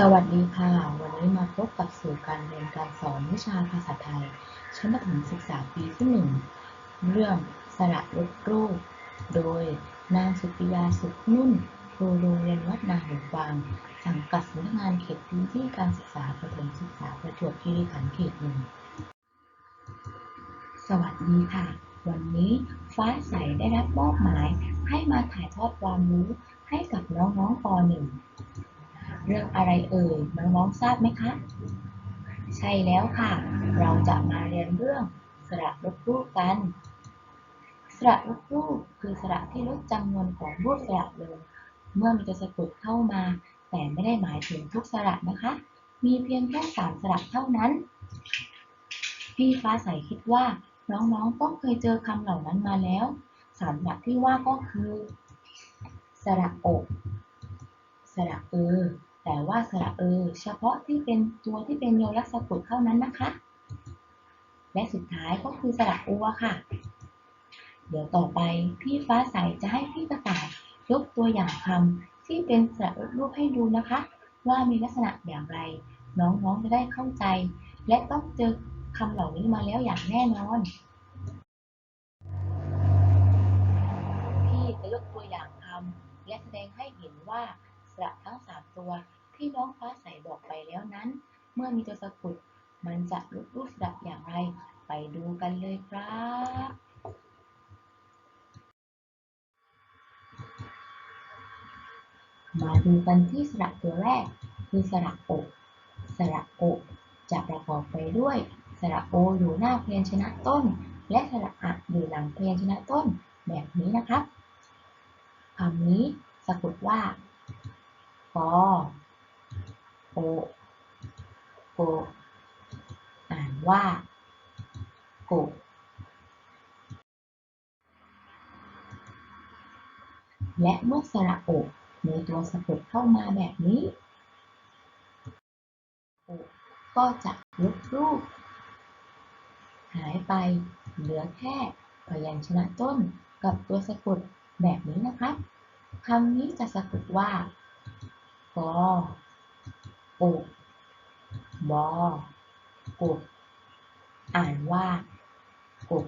สวัสดีค่ะ วันนี้มาพบกับสื่อการเรียนการสอนวิชาภาษาไทย ชั้นประถมศึกษาปีที่หนึ่งเรื่องสระลบรูป โดยนางสุปิยาสุขนุ่น ครูโรงเรียนวัดนาหูกวาง สังกัดสำนักงานเขตพื้นที่การศึกษาประถมศึกษาประจวบคีรีขันธ์เขตหนึ่งสวัสดีค่ะ วันนี้ฟ้าใสได้รับมอบหมาย ให้มาถ่ายทอดความรู้ให้กับน้องๆป .1 เรื่องอะไรเอ่ยน้องๆทราบไหมคะ ใช่แล้วค่ะ เราจะมาเรียนเรื่องสระลบรูปกัน สระลบรูปคือสระที่ลดจำนวนของรูปสระลง เมื่อมีตัวสะกดเข้ามา แต่ไม่ได้หมายถึงทุกสระนะคะ มีเพียงแค่สามสระเท่านั้น พี่ฟ้าใสคิดว่าน้องๆต้องเคยเจอคำเหล่านั้นมาแล้ว สามสระที่ว่าก็คือ สระอก สระเออ แต่ว่าสระเออเฉพาะที่เป็นตัวที่เป็นโยยักษ์สะกดเท่านั้นนะคะ และสุดท้ายก็คือสระอัวค่ะ เดี๋ยวต่อไปพี่ฟ้าใสจะให้พี่กระต่ายยกตัวอย่างคำที่เป็นสระรูปให้ดูนะคะ ว่ามีลักษณะอย่างไร น้องๆจะได้เข้าใจ และต้องเจอคำเหล่านี้มาแล้วอย่างแน่นอน พี่จะยกตัวอย่างคำและแสดงให้เห็นว่า ระทั้งสามตัวที่น้องฟ้าใสบอกไปแล้วนั้น เมื่อมีตัวสะกดมันจะรูปรูปสระอย่างไร ไปดูกันเลยครับมาดูกันที่สระตัวแรกคือสระอกสระอกจะประกอบไปด้วย สระโออยู่หน้าพยัญชนะต้น และสระอะอยู่หลังพยัญชนะต้นแบบนี้นะครับคำนี้สะกดว่า อโอโกอ่านว่าโกและเมื่อสระโอกมีตัวสะกดเข้ามาแบบนี้โอกก็จะลบรูป หายไปเหลือแค่พยัญชนะต้นกับตัวสะกดแบบนี้นะครับคำนี้จะสะกดว่า กอโอกบอกบอ่านว่ากบ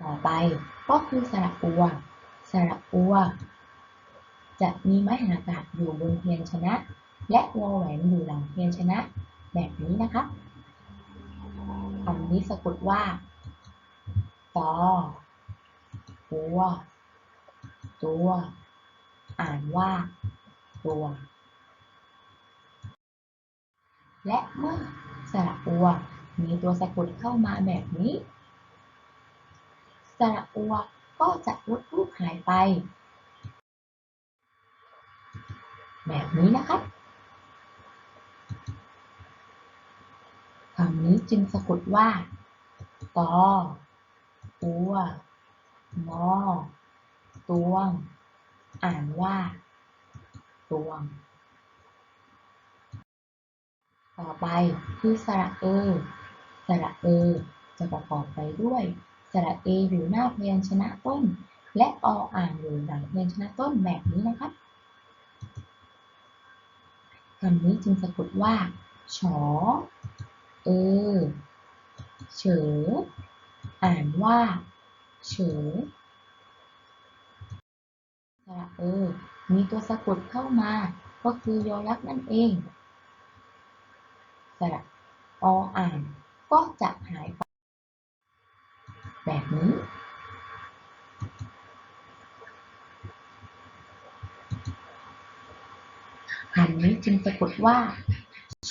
ต่อไปก็คือสระอัว สระอัว จะมีไม้หันอากาศอยู่บนเพียญชนะ และวอแหวนอยู่หลังเพียญชนะ แบบนี้นะครับคำนี้สะกดว่าตอตัว ตัว อ่านว่าตัวและเมื่อสระอัวมีตัวสะกดเข้ามาแบบนี้ สระอัวก็จะลดรูปหายไป แบบนี้นะครับคำนี้จึงสะกดว่าตออัวงอตวง อ่านว่าตวงต่อไปคือสระเออสระเออจะประกอบไปด้วย สระเออยู่หน้าพยัญชนะต้น และออ่างอยู่หลังพยัญชนะต้นแบบนี้นะครับคำนี้จึงสะกดว่าฉอเออเฉอ อ่านว่า เฉอ ระเออ มีตัวสะกดเข้ามา ก็คือยอยักษ์นั่นเอง สระออ่านก็จะหายไป แบบนี้คำนี้จึงสะกดว่า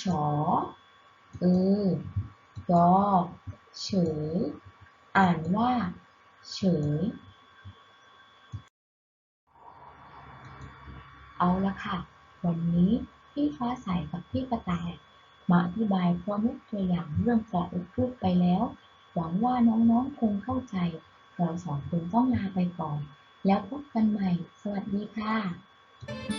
ฉอเออยอ เฉย อ่านว่า เฉย เอาละค่ะ วันนี้พี่ฟ้าใสกับพี่กระต่าย มาอธิบายพร้อมยกตัวอย่างเรื่องสระอุรูปไปแล้ว หวังว่าน้องๆคงเข้าใจ เราสองคนต้องลาไปก่อน แล้วพบกันใหม่ สวัสดีค่ะ